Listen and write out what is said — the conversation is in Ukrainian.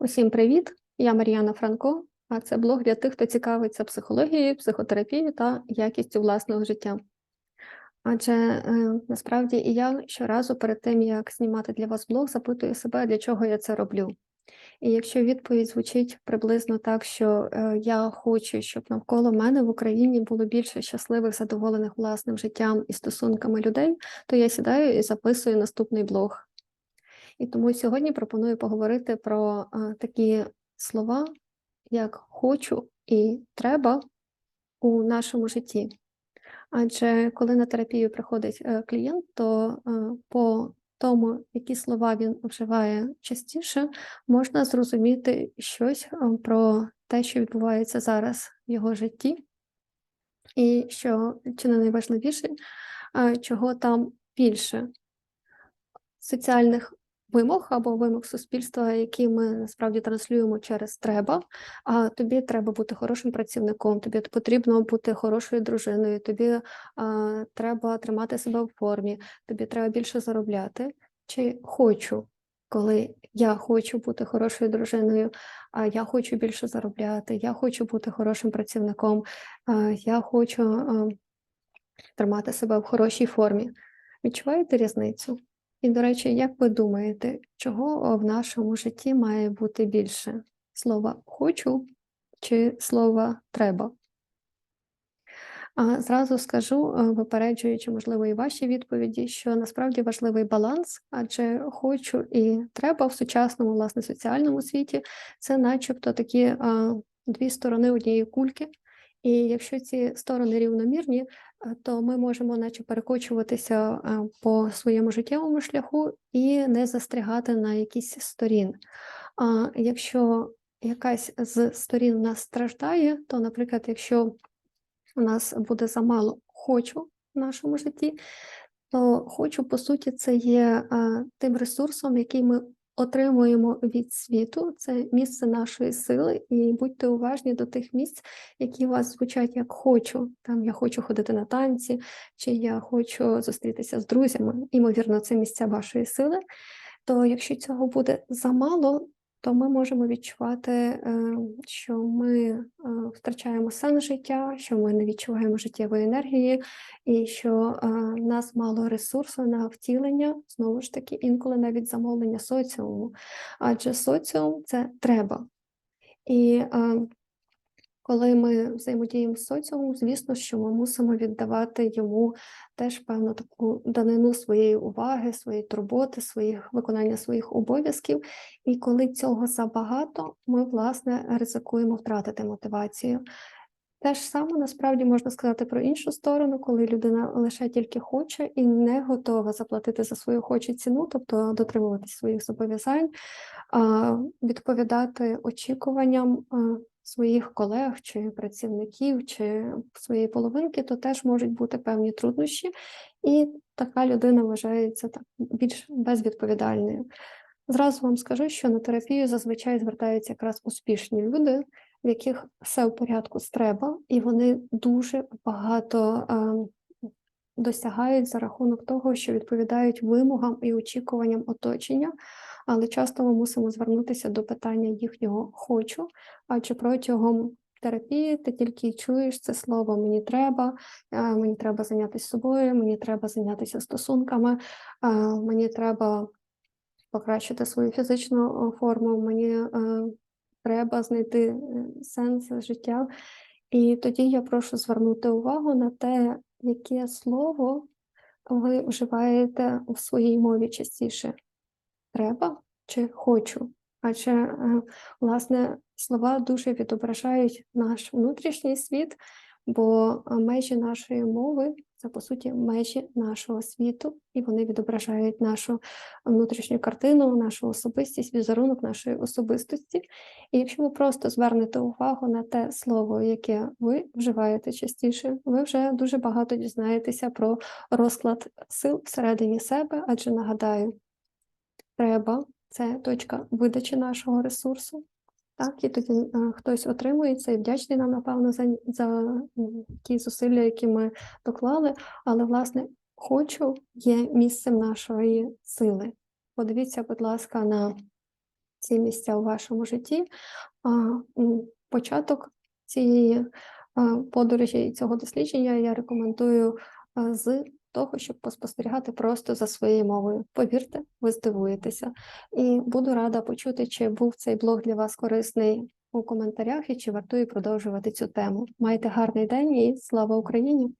Усім привіт! Я Мар'яна Франко, а це блог для тих, хто цікавиться психологією, психотерапією та якістю власного життя. Адже е, насправді і я щоразу перед тим, як знімати для вас блог, запитую себе, для чого я це роблю. І якщо відповідь звучить приблизно так, що е, я хочу, щоб навколо мене в Україні було більше щасливих, задоволених власним життям і стосунками людей, то я сідаю і записую наступний блог. І тому сьогодні пропоную поговорити про такі слова, як хочу і треба у нашому житті. Адже коли на терапію приходить е, клієнт, то е, по тому, які слова він вживає частіше, можна зрозуміти щось е, про те, що відбувається зараз в його житті, і що чи не найважливіше, е, чого там більше соціальних вимог або вимог суспільства, які ми насправді транслюємо через треба. А тобі треба бути хорошим працівником, тобі потрібно бути хорошою дружиною, тобі а, треба тримати себе в формі, тобі треба більше заробляти. Чи хочу, коли я хочу бути хорошою дружиною, а я хочу більше заробляти, я хочу бути хорошим працівником, а, я хочу а, тримати себе в хорошій формі. Відчуваєте різницю? І, до речі, як ви думаєте, чого в нашому житті має бути більше? Слова хочу чи слова треба? А Зразу скажу, е, випереджуючи, можливо, і ваші відповіді, що насправді важливий баланс, адже хочу і треба в сучасному, власне, соціальному світі це начебто такі дві сторони однієї кульки. І якщо ці сторони рівномірні, Е, то ми можемо, наче, перекочуватися е, по своєму життєвому шляху і не застрягати на якійсь сторін. А якщо якась з сторін нас страждає, то, наприклад, якщо у нас буде замало хочу в нашому житті, то хочу, по суті, це є е, тим ресурсом, який ми отримуємо від світу, це місце нашої сили, і будьте уважні до тих місць, які у вас звучать як хочу. Там я хочу ходити на танці, чи я хочу зустрітися з друзями. Імовірно, це місця вашої сили. То якщо цього буде замало, то ми можемо відчувати, е, що ми е, втрачаємо сенс життя, що ми не відчуваємо життєвої енергії, і що е, нас мало ресурсу на втілення, знову ж таки, інколи навіть замовлення соціуму. Адже соціум це треба. І коли ми взаємодіємо з соціумом, звісно, що ми мусимо віддавати йому теж певну таку данину своєї уваги, своєї турботи, своїх виконання своїх обов'язків. І коли цього забагато, ми власне ризикуємо втратити мотивацію. Те ж саме насправді можна сказати про іншу сторону, коли людина лише тільки хоче і не готова заплатити за свою хоче ціну, тобто дотримуватись своїх зобов'язань, відповідати очікуванням своїх колег чи працівників, чи своєї половинки, то теж можуть бути певні труднощі, і така людина вважається так більш безвідповідальною. Зразу вам скажу, що на терапію зазвичай звертаються якраз успішні люди, в яких все в порядку треба, і вони дуже багато е, досягають за рахунок того, що відповідають вимогам і очікуванням оточення але часто ми мусимо звернутися до питання їхнього хочу, адже протягом терапії ти тільки чуєш це слово Мені треба, мені треба зайнятися собою, мені треба зайнятися стосунками, мені треба покращити свою фізичну форму, мені е, треба знайти е, сенс життя. І тоді я прошу звернути увагу на те, яке слово ви вживаєте в своїй мові частіше треба чи хочу. Адже, е, власне, слова дуже відображають наш внутрішній світ, бо е, межі нашої мови це, по суті, межі нашого світу, і вони відображають нашу внутрішню картину, нашу особистість, візерунок нашої особистості. І якщо ви просто звернете увагу на те слово, яке ви вживаєте частіше, ви вже дуже багато дізнаєтеся про розклад сил всередині себе, адже нагадаю треба, це точка видачі нашого ресурсу. Так, і тоді е, хтось отримується і вдячний нам, напевно, за за ті зусилля, які ми доклали. Але, власне, хочу є місцем нашої сили. Подивіться, будь ласка, на ці місця у вашому житті. Початок цієї а, подорожі і цього дослідження я рекомендую а, з того, щоб поспостерігати просто за своєю мовою. Повірте, ви здивуєтеся. І буду рада почути, чи був цей блог для вас корисний у коментарях і чи вартує продовжувати цю тему. Майте гарний день і слава Україні!